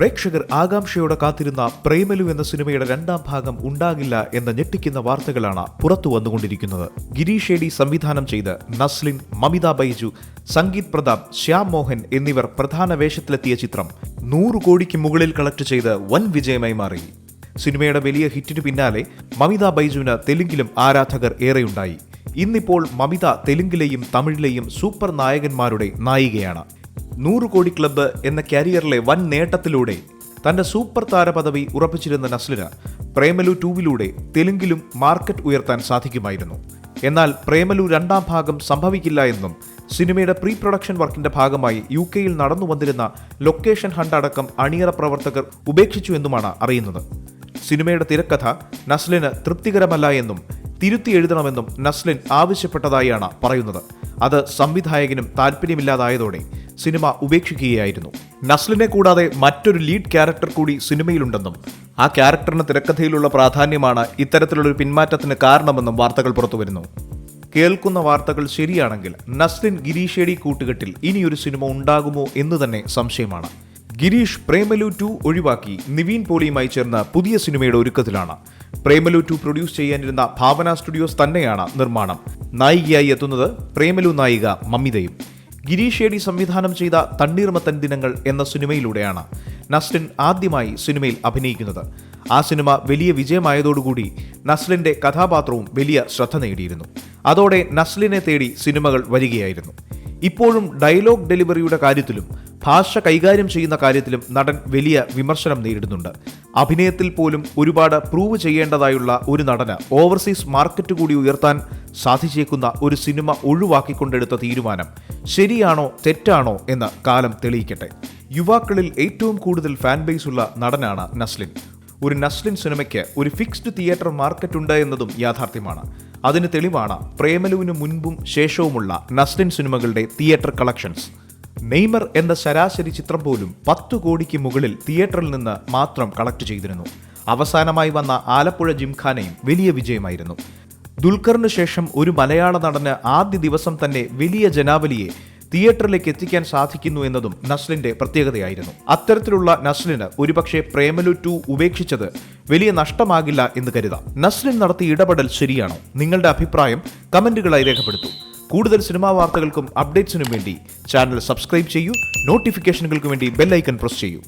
പ്രേക്ഷകർ ആകാംക്ഷയോടെ കാത്തിരുന്ന പ്രേമലു എന്ന സിനിമയുടെ രണ്ടാം ഭാഗം ഉണ്ടാകില്ല എന്ന ഞെട്ടിക്കുന്ന വാർത്തകളാണ് പുറത്തു വന്നുകൊണ്ടിരിക്കുന്നത്. ഗിരീഷ് ഏടി സംവിധാനം ചെയ്ത് നസ്ലിൻ മമിത ബൈജു സംഗീത് പ്രതാപ് ശ്യാം മോഹൻ എന്നിവർ പ്രധാന വേഷത്തിലെത്തിയ ചിത്രം നൂറ് കോടിക്ക് മുകളിൽ കളക്ട് ചെയ്ത് വൻ വിജയമായി മാറി. സിനിമയുടെ വലിയ ഹിറ്റിനു പിന്നാലെ മമിത ബൈജുവിന് തെലുങ്കിലും ആരാധകർ ഏറെയുണ്ടായി. ഇന്നിപ്പോൾ മമിത തെലുങ്കിലെയും തമിഴിലെയും സൂപ്പർ നായകന്മാരുടെ നായികയാണ്. നൂറ് കോടി ക്ലബ്ബ് എന്ന കരിയറിലെ വൻ നേട്ടത്തിലൂടെ തന്റെ സൂപ്പർ താര പദവി ഉറപ്പിച്ചിരുന്ന നസ്ലിന് പ്രേമലു ടൂവിലൂടെ തെലുങ്കിലും മാർക്കറ്റ് ഉയർത്താൻ സാധിക്കുമായിരുന്നു. എന്നാൽ പ്രേമലു രണ്ടാം ഭാഗം സംഭവിക്കില്ല എന്നും സിനിമയുടെ പ്രീ പ്രൊഡക്ഷൻ വർക്കിന്റെ ഭാഗമായി യു കെയിൽ നടന്നു വന്നിരുന്ന ലൊക്കേഷൻ ഹണ്ട് അടക്കം അണിയറ പ്രവർത്തകർ ഉപേക്ഷിച്ചു എന്നുമാണ് അറിയുന്നത്. സിനിമയുടെ തിരക്കഥ നസ്ലിന് തൃപ്തികരമല്ല എന്നും തിരുത്തി എഴുതണമെന്നും നസ്ലിൻ ആവശ്യപ്പെട്ടതായാണ് പറയുന്നത്. അത് സംവിധായകനും താല്പര്യമില്ലാതായതോടെ സിനിമ ഉപേക്ഷിക്കുകയായിരുന്നു. നസ്ലിനെ കൂടാതെ മറ്റൊരു ലീഡ് ക്യാരക്ടർ കൂടി സിനിമയിലുണ്ടെന്നും ആ ക്യാരക്ടറിന് തിരക്കഥയിലുള്ള പ്രാധാന്യമാണ് ഇത്തരത്തിലുള്ള പിന്മാറ്റത്തിന് കാരണമെന്നും വാർത്തകൾ പുറത്തുവരുന്നു. കേൾക്കുന്ന വാർത്തകൾ ശരിയാണെങ്കിൽ നസ്ലിൻ ഗിരീഷേടി കൂട്ടുകെട്ടിൽ ഇനിയൊരു സിനിമ ഉണ്ടാകുമോ എന്ന് തന്നെ സംശയമാണ്. ഗിരീഷ് പ്രേമലു ടു ഒഴിവാക്കി നിവീൻ പോളിയുമായി ചേർന്ന പുതിയ സിനിമയുടെ ഒരുക്കത്തിലാണ്. പ്രേമലു ടു പ്രൊഡ്യൂസ് ചെയ്യാനിരുന്ന ഭാവന സ്റ്റുഡിയോസ് തന്നെയാണ് നിർമ്മാണം. നായികയായി എത്തുന്നത് പ്രേമലു നായിക മമ്മിതയും. ഗിരീഷ് ഷേഡി സംവിധാനം ചെയ്ത തണ്ണീർമത്തൻ ദിനങ്ങൾ എന്ന സിനിമയിലൂടെയാണ് നസ്ലിൻ ആദ്യമായി സിനിമയിൽ അഭിനയിക്കുന്നത്. ആ സിനിമ വലിയ വിജയമായതോടുകൂടി നസ്ലിന്റെ കഥാപാത്രവും വലിയ ശ്രദ്ധ നേടിയിരുന്നു. അതോടെ നസ്ലിനെ തേടി സിനിമകൾ വരികയായിരുന്നു. ഇപ്പോഴും ഡയലോഗ് ഡെലിവറിയുടെ കാര്യത്തിലും ഭാഷ കൈകാര്യം ചെയ്യുന്ന കാര്യത്തിലും നടൻ വലിയ വിമർശനം നേരിടുന്നുണ്ട്. അഭിനയത്തിൽ പോലും ഒരുപാട് പ്രൂവ് ചെയ്യേണ്ടതായുള്ള ഒരു നടന് ഓവർസീസ് മാർക്കറ്റ് കൂടി ഉയർത്താൻ സാധിച്ചേക്കുന്ന ഒരു സിനിമ ഒഴിവാക്കിക്കൊണ്ടെടുത്ത തീരുമാനം ശരിയാണോ തെറ്റാണോ എന്ന് കാലം തെളിയിക്കട്ടെ. യുവാക്കളിൽ ഏറ്റവും കൂടുതൽ ഫാൻ ബേസ് ഉള്ള നടനാണ് നസ്ലിൻ. ഒരു നസ്ലിൻ സിനിമയ്ക്ക് ഒരു ഫിക്സ്ഡ് തിയേറ്റർ മാർക്കറ്റ് ഉണ്ട് എന്നതും യാഥാർത്ഥ്യമാണ്. അതിന് തെളിവാണ് പ്രേമലുവിന് മുൻപും ശേഷവുമുള്ള നസ്ലിൻ സിനിമകളുടെ തിയേറ്റർ കളക്ഷൻസ് നെയ്മർ എന്ന ശരാശരി ചിത്രം പോലും പത്തു കോടിക്ക് മുകളിൽ തിയേറ്ററിൽ നിന്ന് മാത്രം കളക്ട് ചെയ്തിരുന്നു. അവസാനമായി വന്ന ആലപ്പുഴ ജിംഖാനയും വലിയ വിജയമായിരുന്നു. ദുൽഖറിന് ശേഷം ഒരു മലയാള നടന് ആദ്യ ദിവസം തന്നെ വലിയ ജനാവലിയെ തിയേറ്ററിലേക്ക് എത്തിക്കാൻ സാധിക്കുന്നു എന്നതും നസ്ലിന്റെ പ്രത്യേകതയായിരുന്നു. അത്തരത്തിലുള്ള നസ്ലിന് ഒരുപക്ഷെ പ്രേമലു ടു ഉപേക്ഷിച്ചത് വലിയ നഷ്ടമാകില്ല എന്ന് കരുതാം. നസ്ലിൻ നടത്തിയ ഇടപെടൽ ശരിയാണോ? നിങ്ങളുടെ അഭിപ്രായം കമന്റുകളായി രേഖപ്പെടുത്തൂ. കൂടുതൽ സിനിമാ വാർത്തകൾക്കും അപ്ഡേറ്റ്സിനും വേണ്ടി ചാനൽ സബ്സ്ക്രൈബ് ചെയ്യൂ. നോട്ടിഫിക്കേഷനുകൾക്ക് വേണ്ടി ബെല്ലൈക്കൺ പ്രസ് ചെയ്യൂ.